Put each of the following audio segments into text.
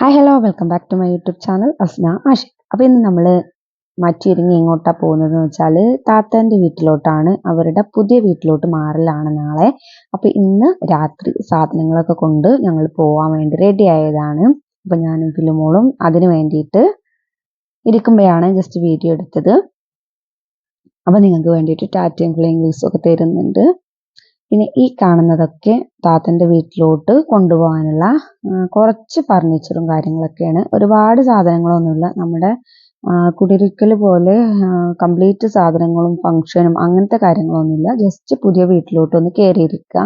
Hi hello welcome back to my YouTube channel Asna Ashiq അപ്പോൾ ഇന്ന് നമ്മൾ മാറ്റിയൊരുങ്ങി എങ്ങോട്ടാണ് പോകുന്നതെന്ന് വെച്ചാൽ താത്തന്റെ വീട്ടിലോട്ടാണ് അവരുടെ പുതിയ വീട്ടിലോട്ട് മാറലാണ് നാളെ. അപ്പോൾ ഇന്ന് രാത്രി സാധനങ്ങളൊക്കെ കൊണ്ട് ഞങ്ങൾ പോകാൻ വേണ്ടി റെഡി ആയതാണ്. അപ്പോൾ ഞാനും ഫിലിമോളും അതിന് വേണ്ടിയിട്ട് ഇരിക്കുമ്പോഴാണ് ജസ്റ്റ് വീഡിയോ എടുത്തത്. അപ്പോൾ നിങ്ങൾക്ക് വേണ്ടിയിട്ട് ടാറ്റയും ഫ്ലെയിം ഒക്കെ തരുന്നുണ്ട്. പിന്നെ ഈ കാണുന്നതൊക്കെ താത്തന്റെ വീട്ടിലോട്ട് കൊണ്ടുപോകാനുള്ള കുറച്ച് ഫർണിച്ചറും കാര്യങ്ങളൊക്കെയാണ്. ഒരുപാട് സാധനങ്ങളൊന്നുമില്ല. നമ്മുടെ കുടിരിക്കൽ പോലെ കംപ്ലീറ്റ് സാധനങ്ങളും ഫങ്ഷനും അങ്ങനത്തെ കാര്യങ്ങളൊന്നുമില്ല. ജസ്റ്റ് പുതിയ വീട്ടിലോട്ട് ഒന്ന് കയറിയിരിക്കുക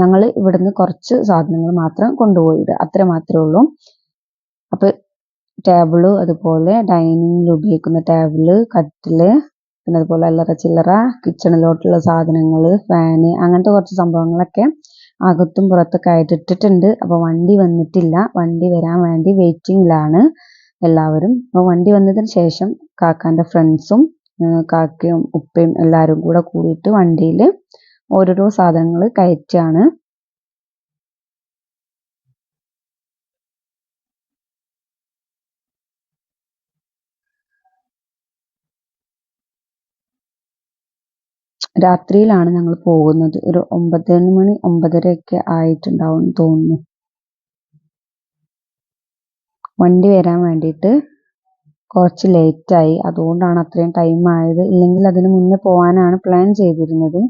ഞങ്ങൾ ഇവിടുന്ന് കുറച്ച് സാധനങ്ങൾ മാത്രം കൊണ്ടുപോയത് അത്ര മാത്രമേ ഉള്ളൂ. അപ്പോൾ ടേബിൾ അതുപോലെ ഡൈനിങ്ങിൽ ഉപയോഗിക്കുന്ന ടേബിൾ കട്ടിൽ പിന്നെ അതുപോലെ അല്ലറ ചില്ലറ കിച്ചണിലോട്ടുള്ള സാധനങ്ങൾ ഫാന് അങ്ങനത്തെ കുറച്ച് സംഭവങ്ങളൊക്കെ അകത്തും പുറത്തൊക്കെ ആയിട്ട് ഇട്ടിട്ടുണ്ട്. അപ്പോൾ വണ്ടി വന്നിട്ടില്ല. വണ്ടി വരാൻ വേണ്ടി വെയിറ്റിംഗിലാണ് എല്ലാവരും. അപ്പോൾ വണ്ടി വന്നതിന് ശേഷം കാക്കാന്റെ ഫ്രണ്ട്സും കാക്കയും ഉപ്പയും എല്ലാവരും കൂടെ കൂടിയിട്ട് വണ്ടിയിൽ ഓരോരോ സാധനങ്ങൾ കയറ്റാണ്. രാത്രിയിലാണ് ഞങ്ങൾ പോകുന്നത്. ഒരു ഒമ്പത് മണി ഒമ്പതരയൊക്കെ ആയിട്ടുണ്ടാവും തോന്നുന്നു. വണ്ടി വരാൻ വേണ്ടിയിട്ട് കുറച്ച് ലേറ്റായി. അതുകൊണ്ടാണ് അത്രയും ടൈം ആയത്. ഇല്ലെങ്കിൽ അതിന് മുന്നേ പോകാനാണ് പ്ലാൻ ചെയ്തിരുന്നത്.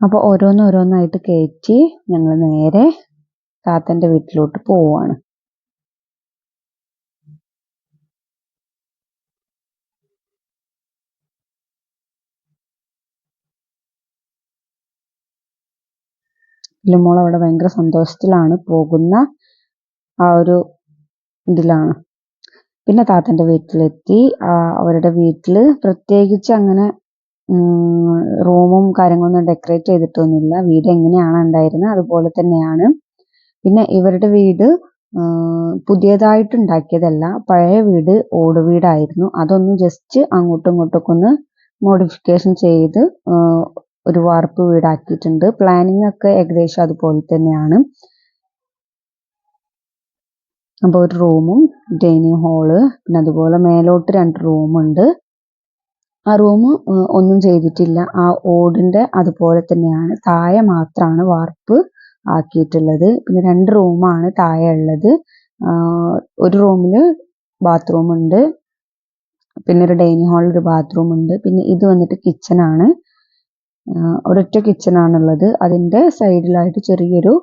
അപ്പോൾ ഓരോന്നോരോന്നായിട്ട് കയറ്റി ഞങ്ങൾ നേരെ താത്തന്റെ വീട്ടിലോട്ട് പോവുകയാണ് ലിമോൾ അവിടെ ഭയങ്കര സന്തോഷത്തിലാണ് പോകുന്ന ആ ഒരു ഇതിലാണ്. പിന്നെ താത്തന്റെ വീട്ടിലെത്തി. അവരുടെ വീട്ടിൽ പ്രത്യേകിച്ച് അങ്ങനെ റൂമും കാര്യങ്ങളൊന്നും ഡെക്കറേറ്റ് ചെയ്തിട്ടൊന്നുമില്ല. വീട് എങ്ങനെയാണ് ഉണ്ടായിരുന്നത് അതുപോലെ തന്നെയാണ്. പിന്നെ ഇവരുടെ വീട് പുതിയതായിട്ട് ഉണ്ടാക്കിയതല്ല. പഴയ വീട് ഓട് വീടായിരുന്നു. അതൊന്ന് ജസ്റ്റ് അങ്ങോട്ടും ഇങ്ങോട്ടൊക്കെ ഒന്ന് മോഡിഫിക്കേഷൻ ചെയ്ത് ഒരു വാർപ്പ് വീടാക്കിയിട്ടുണ്ട്. പ്ലാനിങ് ഒക്കെ ഏകദേശം അതുപോലെ തന്നെയാണ്. അപ്പോൾ ഒരു റൂമും ഡൈനിങ് ഹാൾ പിന്നെ അതുപോലെ മേലോട്ട് രണ്ട് റൂമുണ്ട് ആ റൂം ഒന്നും ചെയ്തിട്ടില്ല. ആ ഓടിന്റെ അതുപോലെ തന്നെയാണ്. താഴെ മാത്രമാണ് വാർപ്പ് ആക്കിയിട്ടുള്ളത്. പിന്നെ രണ്ട് റൂമാണ് താഴെ ഉള്ളത്. ഒരു റൂമിൽ ബാത്റൂം ഉണ്ട്. പിന്നെ ഒരു ഡൈനിങ് ഹാളിൽ ഒരു ബാത്റൂം ഉണ്ട്. പിന്നെ ഇത് വന്നിട്ട് കിച്ചണാണ് ഒരൊറ്റ കിച്ചൺ ആണുള്ളത്. അതിന്റെ സൈഡിലായിട്ട് ചെറിയൊരു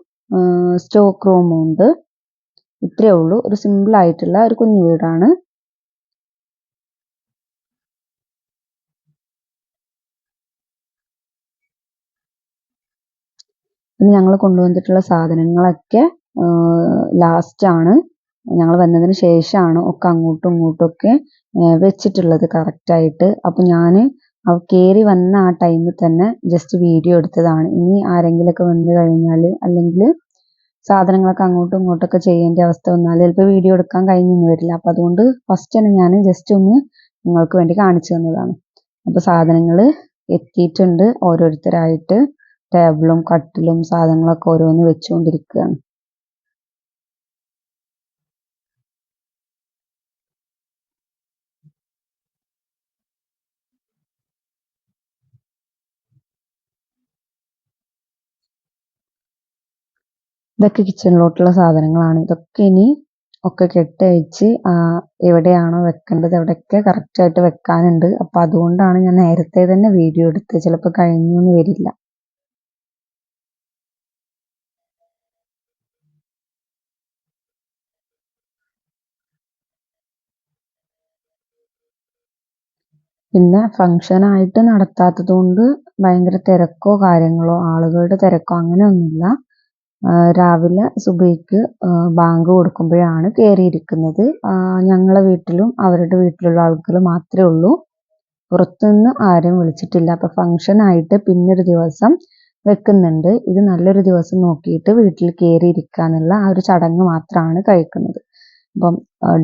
സ്റ്റോക്ക് റൂമും ഉണ്ട്. ഇത്രയേ ഉള്ളൂ. ഒരു സിമ്പിൾ ആയിട്ടുള്ള ഒരു കുഞ്ഞു വീടാണ്. പിന്നെ ഞങ്ങൾ കൊണ്ടുവന്നിട്ടുള്ള സാധനങ്ങളൊക്കെ ലാസ്റ്റ് ആണ്. ഞങ്ങൾ വന്നതിന് ശേഷമാണ് ഒക്കെ അങ്ങോട്ടും ഇങ്ങോട്ടും ഒക്കെ വെച്ചിട്ടുള്ളത് കറക്റ്റായിട്ട് അപ്പം ഞാൻ കയറി വന്ന ആ ടൈമിൽ തന്നെ ജസ്റ്റ് വീഡിയോ എടുത്തതാണ്. ഇനി ആരെങ്കിലുമൊക്കെ വന്നു കഴിഞ്ഞാൽ അല്ലെങ്കിൽ സാധനങ്ങളൊക്കെ അങ്ങോട്ടും ഇങ്ങോട്ടൊക്കെ ചെയ്യേണ്ട അവസ്ഥ വന്നാൽ ചിലപ്പോൾ വീഡിയോ എടുക്കാൻ കഴിഞ്ഞൊന്നും വരില്ല. അപ്പോൾ അതുകൊണ്ട് ഫസ്റ്റ് തന്നെ ഞാൻ ജസ്റ്റ് ഒന്ന് നിങ്ങൾക്ക് വേണ്ടി കാണിച്ചു തന്നതാണ്. അപ്പോൾ സാധനങ്ങൾ എത്തിയിട്ടുണ്ട്. ഓരോരുത്തരായിട്ട് ടേബിളും കട്ടിലും സാധനങ്ങളൊക്കെ ഓരോന്ന് വെച്ചുകൊണ്ടിരിക്കുകയാണ്. ഇതൊക്കെ കിച്ചണിലോട്ടുള്ള സാധനങ്ങളാണ്. ഇതൊക്കെ ഇനി ഒക്കെ കെട്ടഴിച്ച് എവിടെയാണോ വെക്കേണ്ടത് അവിടെയൊക്കെ കറക്റ്റായിട്ട് വെക്കാനുണ്ട്. അപ്പോൾ അതുകൊണ്ടാണ് ഞാൻ നേരത്തെ തന്നെ വീഡിയോ എടുത്ത് ചിലപ്പോൾ കഴിഞ്ഞൊന്നും വരില്ല. പിന്നെ ഫംഗ്ഷനായിട്ട് നടത്താത്തത് കൊണ്ട് ഭയങ്കര തിരക്കോ കാര്യങ്ങളോ ആളുകളുടെ തിരക്കോ അങ്ങനെയൊന്നുമില്ല. രാവിലെ സുബൈക്ക് ബാങ്ക് കൊടുക്കുമ്പോഴാണ് കയറിയിരിക്കുന്നത്. ഞങ്ങളെ വീട്ടിലും അവരുടെ വീട്ടിലുള്ള ആൾക്കാർ മാത്രമേ ഉള്ളൂ. പുറത്തുനിന്ന് ആരും വിളിച്ചിട്ടില്ല. അപ്പോൾ ഫംഗ്ഷനായിട്ട് പിന്നൊരു ദിവസം വെക്കുന്നുണ്ട്. ഇത് നല്ലൊരു ദിവസം നോക്കിയിട്ട് വീട്ടിൽ എന്നുള്ള ആ ഒരു ചടങ്ങ് മാത്രമാണ് കഴിക്കുന്നത്. അപ്പം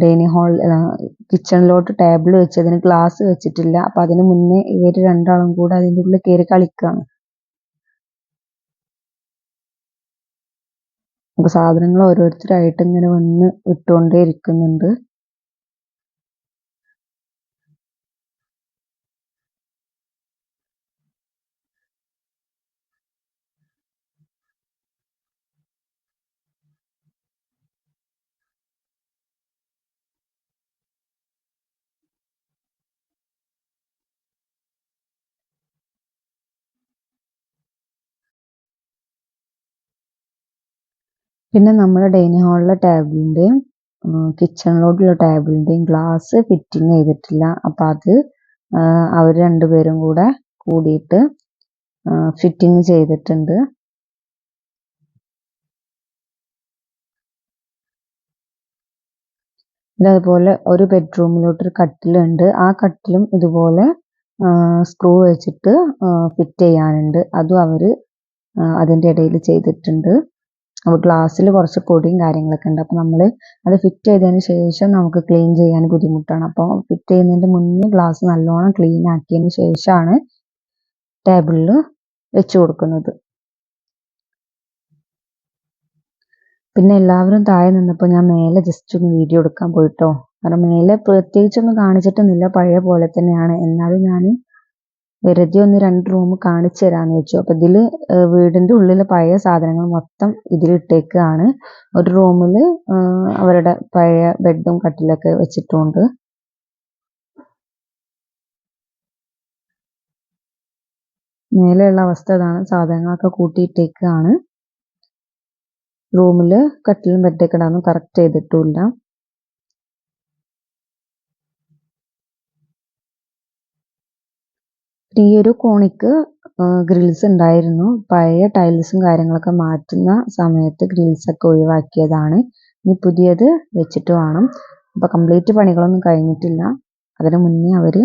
ഡൈനിങ് ഹാൾ കിച്ചണിലോട്ട് ടേബിൾ വെച്ചതിന് ഗ്ലാസ് വെച്ചിട്ടില്ല. അപ്പം അതിന് മുന്നേ ഇവർ രണ്ടാളും കൂടെ അതിന്റെ ഉള്ളിൽ കയറി കളിക്കുകയാണ്. സാധനങ്ങൾ ഓരോരുത്തരായിട്ട് ഇങ്ങനെ വന്ന് ഇട്ടുകൊണ്ടേ ഇരിക്കുന്നുണ്ട്. പിന്നെ നമ്മുടെ ഡൈനിങ് ഹാളിലെ ടേബിളിന്റെയും കിച്ചണിലോട്ടുള്ള ടേബിളിന്റെയും ഗ്ലാസ് ഫിറ്റിംഗ് ചെയ്തിട്ടില്ല. അപ്പം അത് അവർ രണ്ടുപേരും കൂടെ കൂടിയിട്ട് ഫിറ്റിംഗ് ചെയ്തിട്ടുണ്ട്. അതുപോലെ ഒരു ബെഡ്റൂമിലോട്ടൊരു കട്ടിലുണ്ട്. ആ കട്ടിലും ഇതുപോലെ സ്ക്രൂ വെച്ചിട്ട് ഫിറ്റ് ചെയ്യാനുണ്ട്. അതും അവർ അതിന്റെ ഇടയിൽ ചെയ്തിട്ടുണ്ട്. അപ്പോൾ ഗ്ലാസ്സിൽ കുറച്ച് പൊടിയും കാര്യങ്ങളൊക്കെ ഉണ്ട്. അപ്പോൾ നമ്മൾ അത് ഫിറ്റ് ചെയ്തതിന് ശേഷം നമുക്ക് ക്ലീൻ ചെയ്യാൻ ബുദ്ധിമുട്ടാണ്. അപ്പോൾ ഫിറ്റ് ചെയ്യുന്നതിന്റെ മുന്നേ ഗ്ലാസ് നല്ലോണം ക്ലീൻ ആക്കിയതിന് ശേഷമാണ് ടേബിളിൽ വെച്ച് കൊടുക്കുന്നത്. പിന്നെ എല്ലാവരും താഴെ നിന്നപ്പോൾ ഞാൻ മേലെ ജസ്റ്റ് ഒന്ന് വീഡിയോ എടുക്കാൻ പോയിട്ടോ. കാരണം മേലെ പ്രത്യേകിച്ചൊന്നും കാണിച്ചിട്ടൊന്നുമില്ല. പഴയ പോലെ തന്നെയാണ്. എന്നാലും ഞാൻ വെറുതെ ഒന്ന് രണ്ട് റൂം കാണിച്ചു തരാന്ന് വെച്ചു. അപ്പൊ ഇതിൽ വീടിന്റെ ഉള്ളിൽ പഴയ സാധനങ്ങൾ മൊത്തം ഇതിലിട്ടേക്കാണ് ഒരു റൂമിൽ അവരുടെ പഴയ ബെഡും കട്ടിലൊക്കെ വെച്ചിട്ടുണ്ട്. മേലെയുള്ള അവസ്ഥ ഇതാണ് സാധനങ്ങളൊക്കെ കൂട്ടിയിട്ടേക്കാണ് റൂമിൽ കട്ടിലും ബെഡൊക്കെ ഇടാനൊന്നും കറക്റ്റ് ചെയ്തിട്ടുമില്ല. ഈ ഒരു കോണിക്ക് ഗ്രിൽസ് ഉണ്ടായിരുന്നു. പഴയ ടൈൽസും കാര്യങ്ങളൊക്കെ മാറ്റുന്ന സമയത്ത് ഗ്രിൽസ് ഒക്കെ ഒഴിവാക്കിയതാണ്. ഇനി പുതിയത് വെച്ചിട്ട് വേണം. അപ്പോൾ കംപ്ലീറ്റ് പണികളൊന്നും കഴിഞ്ഞിട്ടില്ല. അതിനു മുന്നേ അവർ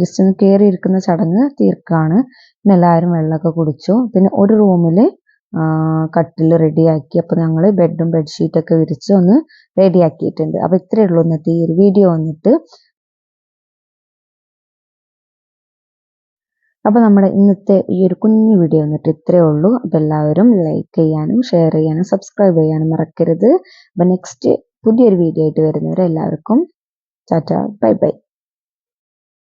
ജസ്റ്റ് ഒന്ന് കയറി ഇരിക്കുന്ന ചടങ്ങ് തീർക്കാണ്. പിന്നെ എല്ലാവരും വെള്ളമൊക്കെ കുടിച്ചു. പിന്നെ ഒരു റൂമിൽ കട്ടിൽ റെഡിയാക്കി അപ്പോൾ ഞങ്ങൾ ബെഡും ബെഡ്ഷീറ്റൊക്കെ വിരിച്ച് ഒന്ന് റെഡിയാക്കിയിട്ടുണ്ട് അപ്പോൾ ഇത്രയേ ഉള്ളൂ ഇന്നത്തെ ഈ ഒരു വീഡിയോ വന്നിട്ട്. അപ്പോൾ നമ്മുടെ ഇന്നത്തെ ഈ ഒരു കുഞ്ഞു വീഡിയോ വന്നിട്ട് ഇത്രയേ ഉള്ളൂ. അപ്പോൾ എല്ലാവരും ലൈക്ക് ചെയ്യാനും ഷെയർ ചെയ്യാനും സബ്സ്ക്രൈബ് ചെയ്യാനും മറക്കരുത്. അപ്പോൾ നെക്സ്റ്റ് പുതിയൊരു വീഡിയോ ആയിട്ട് വരുന്നവരെ എല്ലാവർക്കും ടാറ്റ ബൈ ബൈ